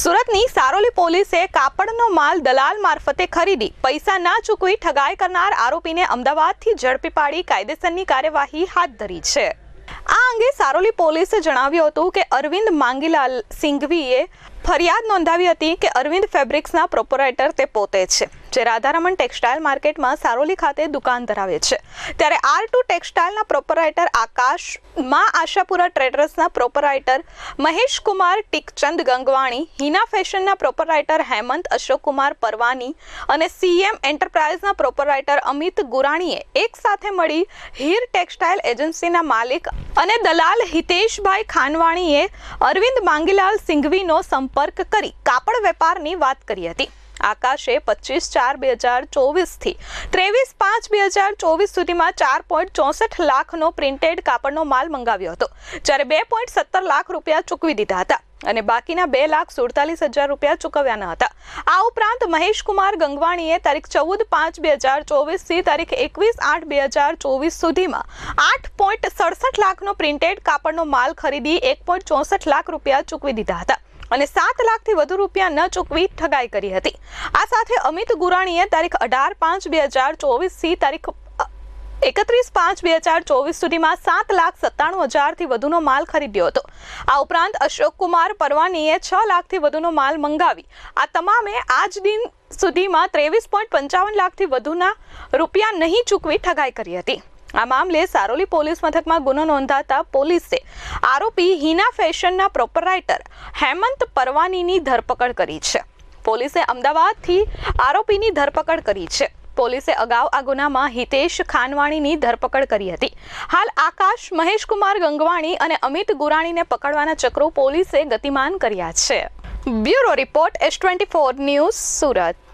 સુરતની સારોલી પોલીસે કાપડનો માલ દલાલ મારફતે ખરીદી, પૈસા ના ચૂકવી ઠગાઈ કરનાર આરોપીને અમદાવાદથી ઝડપી પાડી કાયદેસરની કાર્યવાહી હાથ ધરી છે. આ અંગે સારોલી પોલીસે જણાવ્યું હતું કે અરવિંદ માંગીલાલ સિંઘવીએ ફરિયાદ નોંધાવી હતી કે અરવિંદ ફેબ્રિક્સના પ્રોપોરાઇટર તે પોતે છે, જે રાધારમણ ટેક્સટાઇલ માર્કેટમાં સારોલી ખાતે દુકાન ધરાવે છે. ત્યારે આર ટુ ટેક્સટાઇલના પ્રોપરાઇટર આકાશમાં આશાપુરા ટ્રેડર્સના પ્રોપરાઇટર મહેશ કુમાર ટીકચંદ ગંગવાણી, હિના ફેશનના પ્રોપરાઇટર હેમંત અશોક કુમાર પરવાની અને સીએમ એન્ટરપ્રાઇઝના પ્રોપરાઇટર અમિત ગુરાણીએ એક સાથે મળી હીર ટેક્સટાઇલ એજન્સીના માલિક અને દલાલ હિતેશભાઈ ખાનવાણીએ અરવિંદ માંગીલાલ સિંઘવીનો સંપર્ક કરી કાપડ વેપારની વાત કરી હતી. આકાશે પચીસ ચાર બે હજાર ચોવીસથી ત્રેવીસ પાંચ બે હજાર ચોવીસ સુધીમાં ચાર પોઈન્ટ ચોસઠ લાખનો પ્રિન્ટેડ કાપડનો માલ મંગાવ્યો હતો. જ્યારે બે પોઈન્ટ સત્તર લાખ રૂપિયા ચૂકવી દીધા હતા અને બાકીના બે લાખ સુડતાલીસ હજાર રૂપિયા ચૂકવ્યા ન હતા. આ ઉપરાંત મહેશકુમાર ગંગવાણીએ તારીખ ચૌદ પાંચ બે હજાર ચોવીસથી તારીખ એકવીસ આઠ બે હજાર ચોવીસ સુધીમાં આઠ પોઈન્ટ સડસઠ લાખનો પ્રિન્ટેડ કાપડનો માલ ખરીદી એક પોઈન્ટ ચોસઠ લાખ રૂપિયા ચૂકવી દીધા હતા. અને સાત લાખથી વધુ રૂપિયા ન ચૂકવી ઠગાઈ કરી હતી. આ સાથે અમિત ગુરાણીએ તારીખ અઢાર પાંચ બે હજાર ચોવીસથી તારીખ એકત્રીસ પાંચ બે હજાર ચોવીસ સુધીમાં સાત લાખ સત્તાણું હજારથી વધુનો માલ ખરીદ્યો હતો. આ ઉપરાંત અશોક કુમાર પરવાનીએ છ લાખથી વધુનો માલ મંગાવી. આ તમામે આજ દિન સુધીમાં ત્રેવીસ પોઈન્ટ પંચાવન લાખથી વધુના રૂપિયા નહીં ચૂકવી ઠગાઈ કરી હતી. આ મામલે સારોલી પોલીસ મથકમાં ગુનો નોંધાતા પોલીસે આરોપી હિના ફેશનના પ્રોપરાઇટર હેમંત પરવાનીની ધરપકડ કરી છે. પોલીસે અમદાવાદથી આરોપીની ધરપકડ કરી છે. પોલીસે અગાઉ આ ગુનામાં હિતેશ ખાનવાણીની ધરપકડ કરી હતી. હાલ આકાશ મહેશકુમાર ગંગવાણી અને અમિત ગુરાણીને પકડવાના ચક્રો પોલીસે ગતિમાન કર્યા છે. Bureau report S twenty four news Surat.